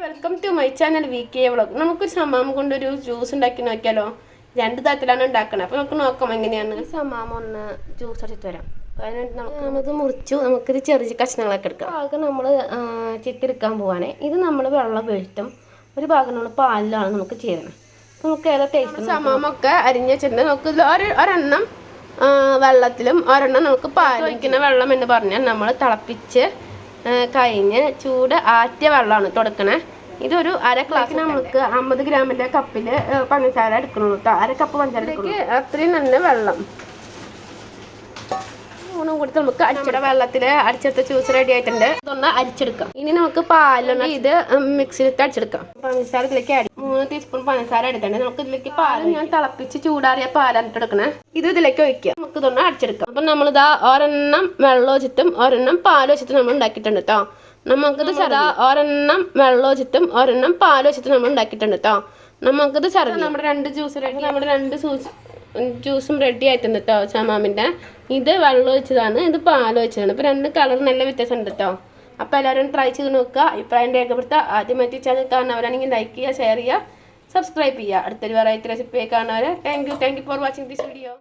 My channel V K vlog നമുക്കൊരു ചമ്മാമ കൊണ്ടൊരു ജ്യൂസ് ഉണ്ടാക്കി നോക്കിയാലോ? രണ്ട് തരത്തിലാണ് ഉണ്ടാക്കണത് അപ്പോൾ നമുക്ക് നോക്കാം എങ്ങനെയാണ്. ചമ്മാമ സമാമ ഒന്ന് ജ്യൂസ് അടിച്ചിട്ട് വരാം. അതിനായിട്ട് നമുക്ക് നമുക്ക് മുറിച്ചു. നമുക്കിത് ചെറിയ കഷ്ണങ്ങളൊക്കെ എടുക്കാം. ആകെ നമ്മൾ ചിത്തെടുക്കാൻ പോവാണ്. ഇത് നമ്മൾ വെള്ളം വീഴ്ത്തും. ഒരു ഭാഗം നമ്മൾ പാലിലാണ് നമുക്ക് ചെയ്യണം നമുക്ക് ഏതാ ടേസ്റ്റ് സമാമൊക്കെ അരിഞ്ഞ് വെച്ചിട്ടുണ്ട്. നമുക്ക് ഇതിൽ ഒരു ഒരെണ്ണം വെള്ളത്തിലും ഒരെണ്ണം നമുക്ക് പാൽ ഒഴിക്കുന്ന വെള്ളം എന്ന് പറഞ്ഞാൽ നമ്മൾ തിളപ്പിച്ച് കഴിഞ്ഞ് ചൂട് ആറ്റിയ വെള്ളമാണ് കൊടുക്കണേ. ഇതൊരു അര ഗ്ലാസ് നമുക്ക് അമ്പത് ഗ്രാമിന്റെ കപ്പിൽ പഞ്ചസാര എടുക്കണം കേട്ടോ അര കപ്പ് പഞ്ചസാര എടുക്കണം അത്രയും നല്ല വെള്ളം. ഊണും കൂടി നമുക്ക് അടിച്ചിട വെള്ളത്തിൽ അടിച്ചെടുത്ത ജ്യൂസ് റെഡി ആയിട്ടുണ്ട്. ഇതൊന്ന് അരിച്ചെടുക്കാം. ഇനി നമുക്ക് പാലൊന്ന് ഇത് മിക്സിയിലിട്ട് അടിച്ചെടുക്കാം. പഞ്ചസാര ഇതിലേക്ക് ആഡ് മൂന്ന് ടീസ്പൂൺ പഞ്ചസാര എടുത്തിട്ടുണ്ട്. നമുക്ക് ഇതിലേക്ക് പാൽ ഞാൻ തിളപ്പിച്ച് ചൂടാറിയ പാലാണ് എടുക്കണേ. ഇത് ഇതിലേക്ക് ഒഴിക്കുക. നമുക്ക് തന്നെ അടിച്ചെടുക്കാം. അപ്പം നമ്മളിതാ ഒരെണ്ണം വെള്ളം വെച്ചിട്ടും ഒരെണ്ണം പാൽ വെച്ചിട്ടും നമ്മൾ ഉണ്ടാക്കിയിട്ടുണ്ട് കേട്ടോ നമുക്കിത് ചെറുതാ ഒരെണ്ണം വെള്ളം വെച്ചിട്ടും ഒരെണ്ണം പാൽ വെച്ചിട്ടും നമ്മൾ ഉണ്ടാക്കിയിട്ടുണ്ട് കേട്ടോ നമുക്കിത് ചെറുത് നമ്മുടെ രണ്ട് ജ്യൂസ് റെഡി നമ്മുടെ രണ്ട് ജ്യൂസ് ജ്യൂസും റെഡി ആയിട്ടുണ്ട് കേട്ടോ ചമാമിന്റെ. ഇത് വെള്ളം ഒഴിച്ചതാണ് ഇത് പാൽ ഒഴിച്ചതാണ്. അപ്പോൾ രണ്ട് കളർ നല്ല വ്യത്യാസം ഉണ്ട് കേട്ടോ അപ്പോൾ എല്ലാവരും ട്രൈ ചെയ്ത് നോക്കുക. അഭിപ്രായം രേഖപ്പെടുത്തുക. ആദ്യമായിട്ട് ചാനൽ കാണുന്നവരാണെങ്കിൽ ലൈക്ക് ചെയ്യുക ഷെയർ ചെയ്യുക സബ്സ്ക്രൈബ് ചെയ്യുക. അടുത്തൊരു വെറൈറ്റി റെസിപ്പി കാണുന്നവരെ. Thank you thank you for watching this video